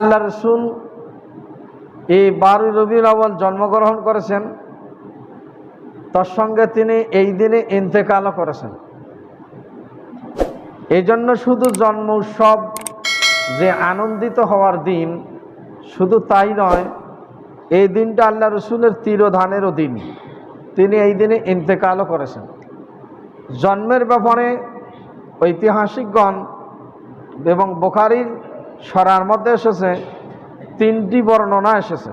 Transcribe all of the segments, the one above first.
আল্লাহ রসুল এই বারুই রবিউল আউ্বাল জন্মগ্রহণ করেছেন। তার সঙ্গে তিনি এই দিনে ইন্তেকালও করেছেন। এই জন্য শুধু জন্ম উৎসব যে আনন্দিত হওয়ার দিন, শুধু তাই নয়, এই দিনটা আল্লাহ রসুলের তিরোধানেরও দিন। তিনি এই দিনে ইন্তেকালও করেছেন। জন্মের ব্যাপারে ঐতিহাসিকগণ এবং বোখারির সরার মধ্যে এসেছে, তিনটি বর্ণনা এসেছে।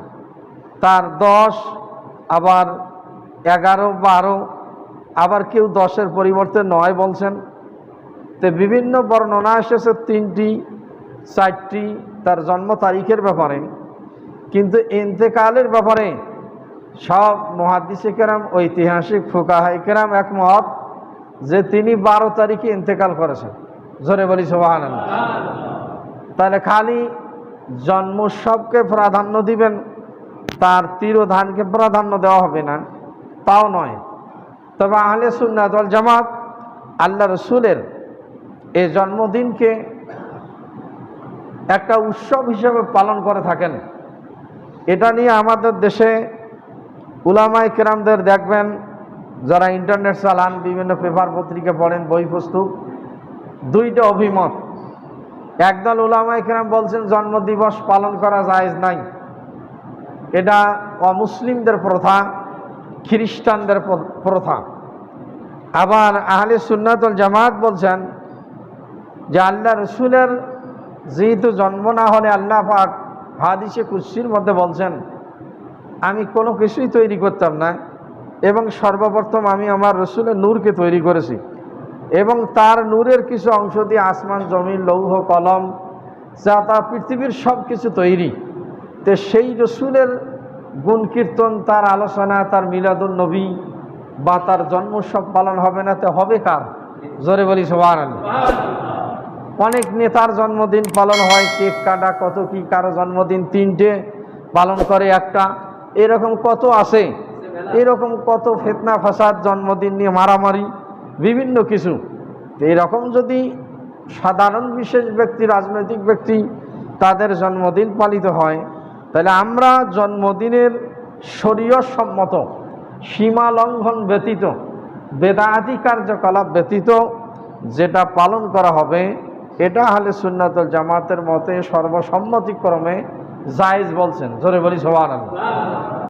তার দশ, আবার এগারো, বারো, আবার কেউ দশের পরিবর্তে নয় বলছেন। তো বিভিন্ন বর্ণনা এসেছে, তিনটি, চারটি, তার জন্ম তারিখের ব্যাপারে। কিন্তু ইন্তেকালের ব্যাপারে সব মহাদিসে কেরাম, ঐতিহাসিক ফুকাহাই কেরাম একমত যে তিনি বারো তারিখে ইন্তেকাল করেছেন। জোরে বলি সোহান তাহলে খালি জন্মোৎসবকে প্রাধান্য দিবেন, তার তিরোধানকে প্রাধান্য দেওয়া হবে না। তাও নয়। তবে আহলে সুন্নাত ওয়াল জামাত আল্লাহ রসুলের এই জন্মদিনকে একটা উৎসব হিসেবে পালন করে থাকেন। এটা নিয়ে আমাদের দেশে উলামাই কেরামদের দেখবেন, যারা ইন্টারনেট চালান বিভিন্ন পেপার পত্রিকা পড়েন, বই পুস্তক, দুইটা অভিমত। একদল উলামাই কেরাম বলছেন, জন্মদিবস পালন করা যায় নাই। এটা অমুসলিমদের প্রথা, খ্রিস্টানদের প্রথা। আবার আহলে সুন্নাতুল জামাত বলছেন যে, আল্লাহ রসুলের যেহেতু জন্ম না হলে আল্লাহ পাক হাদিসে কুস্সির মধ্যে বলছেন, আমি কোনো কিছুই তৈরি করতাম না এবং সর্বপ্রথম আমি আমার রসুলের নূরকে তৈরি করেছি। এবং তার নূরের কিছু অংশ দিয়ে আসমান, জমিন, লৌহ, কলম, যা তা পৃথিবীর সব কিছু তৈরি। তো সেই রসুলের গুণ কীর্তন তার আলোচনা, তার মিলাদুল নবী বা তার জন্মোৎসব পালন হবে না, তো হবে কার? জোরে বলি সবার অনেক নেতার জন্মদিন পালন হয়, কেক কাটা, কত কি, কারও জন্মদিন তিনটে পালন করে একটা। এরকম কত আছে? এরকম কত ফেতনা, ফাসাদ, জন্মদিন নিয়ে মারামারি। বিভিন্ন কিছু। এরকম যদি সাধারণ বিশেষ ব্যক্তি, রাজনৈতিক ব্যক্তি তাদের জন্মদিন পালিত হয়, তাহলে আমরা জন্মদিনের শরীয় সম্মত সীমা লঙ্ঘন ব্যতীত বেদাতি কার্যকলাপ ব্যতীত যেটা পালন করা হবে, এটা হলে সুন্নাতুল জামাতের মতে সর্বসম্মতিক্রমে জায়েজ বলছেন। জোরে বলি সবার